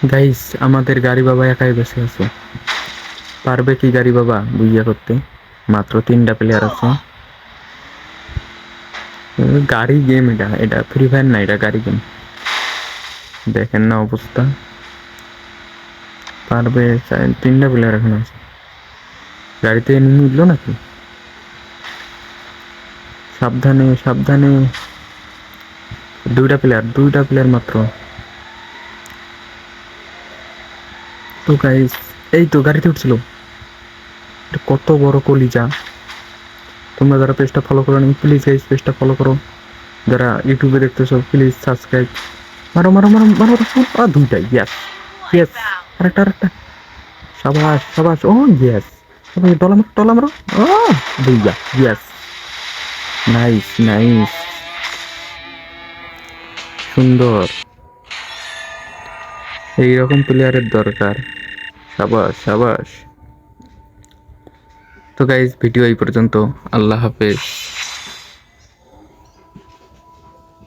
Guys আমাদের গাড়ি বাবা একাই বসে আছে। পারবে কি গাড়ি বাবা? বুঝিয়া করতে। মাত্র তিনটা প্লেয়ার আছে। গাড়ি গেম এটা। এটা ফ্রি ফায়ার না, এটা গাড়ি গেম দেখেন না অবস্থা। পারবে তিনটা প্লেয়ার এখন আছে। গাড়িতে এনিমি উঠল নাকি? সাবধানে সাবধানে। দুইটা প্লেয়ার দুইটা প্লেয়ার মাত্র। তো গাইস এই তো গাড়িতে উঠছিল। কত বড় কলিজা। তোমরা যারা পেজটা ফলো করো নি প্লিজ গাইস পেজটা ফলো করো। যারা ইউটিউবে দেখতেছো প্লিজ সাবস্ক্রাইব মারো মারো মারো মারো মারো আ দুইটাই ইয়েস ইয়েস আরেকটা আরেকটা। সাবাস সাবাস, ও ইয়েস সবাই ডলা মারো ডলা মারো। ও দুইয়া ইয়েস নাইস নাইস সুন্দর। এইরকম প্লেয়ারের দরকার। সাবাস সাবাস। তো গাইজ ভিডিও এই পর্যন্ত। আল্লাহ হাফেজ।